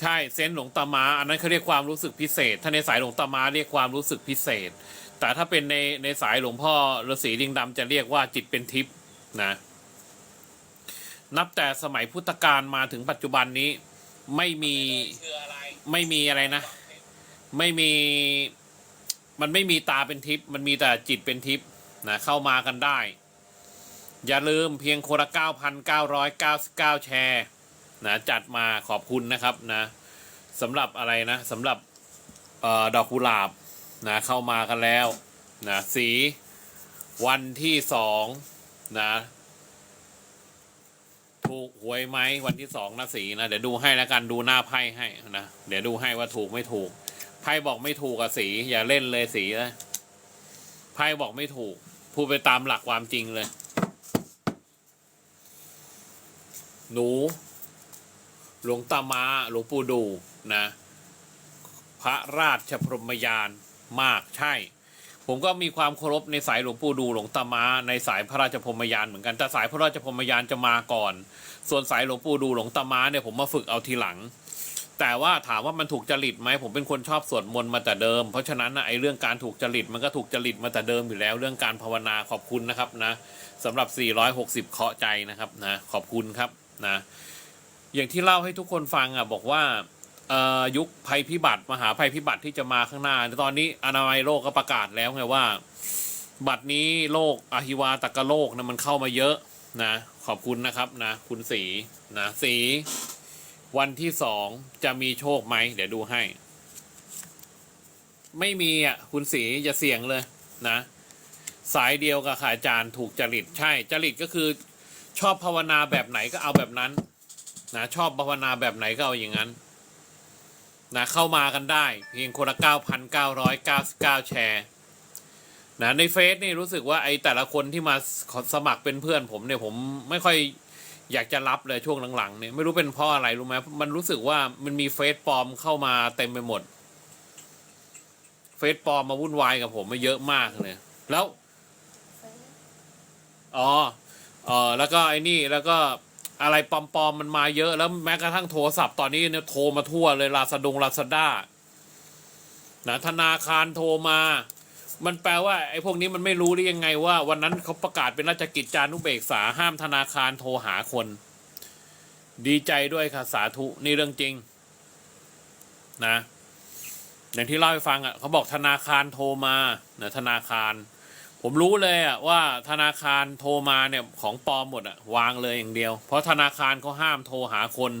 ใช่เซนหลวงตามาอันนั้นเขาเรียกความรู้สึกพิเศษ ถ้าในสายหลวงตามาเรียกความรู้สึกพิเศษ แต่ถ้าเป็นในในสายหลวงพ่อฤาษีลิงดำจะเรียกว่าจิตเป็นทิพย์นะนับแต่สมัยพุทธกาลมาถึงปัจจุบันนี้ไม่มีไรไม่มีอะไรนะ ไม่มีมันไม่มีตาเป็นทิพย์มันมีแต่จิตเป็นทิพย์นะเข้ามากันได้ อย่าลืมเพียงคนละ9,999 แชร์ นะจัดมาขอบคุณนะครับนะสำหรับอะไรนะสำหรับออดอกกุหลาบนะเข้ามากันแล้วนะสีวันที่สองนะถูกหวยไหมวันที่สองนะสีนะเดี๋ยวดูให้แล้วกันดูหน้าไพ่ให้นะเดี๋ยวดูให้ว่าถูกไม่ถูกไพ่บอกไม่ถูกอะสี อย่าเล่นเลยสีนะไพ่บอกไม่ถูกพูดไปตามหลักความจริงเลย หนู หลวงตามาหลวงปู่ดูนะ พระราชพรหมยานมากใช่ ผมก็มีความเคารพในสายหลวงปู่ดูหลวงตามาในสายพระราชพรหมยานเหมือนกันแต่สายพระราชพรหมยานจะมาก่อน ส่วนสายหลวงปู่ดูหลวงตามาเนี่ยผมมาฝึกเอาทีหลัง แต่ว่าถามว่ามันถูกจริตไหมผมเป็นคนชอบสวดมนต์มาแต่เดิม เพราะฉะนั้นนะไอ้เรื่องการถูกจริตมันก็ถูกจริตมาแต่เดิมอยู่แล้ว เรื่องการภาวนาขอบคุณนะครับนะสำหรับ 460 เคาะใจนะครับนะขอบคุณครับนะ อย่างที่เล่าให้ทุกคนฟังอะบอกว่าเอ่อยุคภัยพิบัติมหาภัยพิบัติที่จะมาข้างหน้า ตอนนี้อนามัยโลกก็ประกาศแล้วไงว่า บัตรนี้โรคอหิวาตกโรคนะมันเข้ามาเยอะนะ ขอบคุณนะครับนะ คุณสีนะสีวันที่สองจะมีโชคไหมเดี๋ยวดูให้ ไม่มีอะคุณสีอย่าเสี่ยงเลยนะ สายเดียวกับขาอาจารย์ถูกจริตใช่ จริตก็คือชอบภาวนาแบบไหนก็เอาแบบนั้น นะชอบภาวนาแบบไหนก็เอาอย่างนั้นนะเข้ามากันได้ เพียงคนละ 9,999 แชร์นะในเฟซนี่รู้สึกว่าไอ้แต่ละคนที่มาสมัครเป็นเพื่อนผมเนี่ยผมไม่ค่อยอยากจะรับเลยช่วงหลังๆเนี่ยไม่รู้เป็นเพราะอะไรรู้ไหมมันรู้สึกว่ามันมีเฟซปลอมเข้ามาเต็มไปหมด เฟซปลอมมาวุ่นวายกับผมมาเยอะมากเลย แล้วอ๋อเออแล้วก็ไอ้นี่แล้วก็ อะไรปลอมๆมันมาเยอะแล้วแม้กระทั่งโทรศัพท์ตอนนี้เนี่ยโทรมาทั่วเลยลาซาดงลาซาด้านะธนาคารโทรมา มันแปลว่าไอ้พวกนี้มันไม่รู้ได้ยังไงว่า วันนั้นเขาประกาศเป็นราชกิจจานุเบกษาห้ามธนาคารโทรหาคน ดีใจด้วยค่ะสาธุนี่เรื่องจริง นะ อย่างที่เล่าให้ฟังอะเขาบอกธนาคารโทรมานะธนาคาร ผมรู้เลยอะว่าธนาคารโทรมาเนี่ยของปลอมหมดอะวางเลยอย่างเดียว เพราะธนาคารเขาห้ามโทรหาคน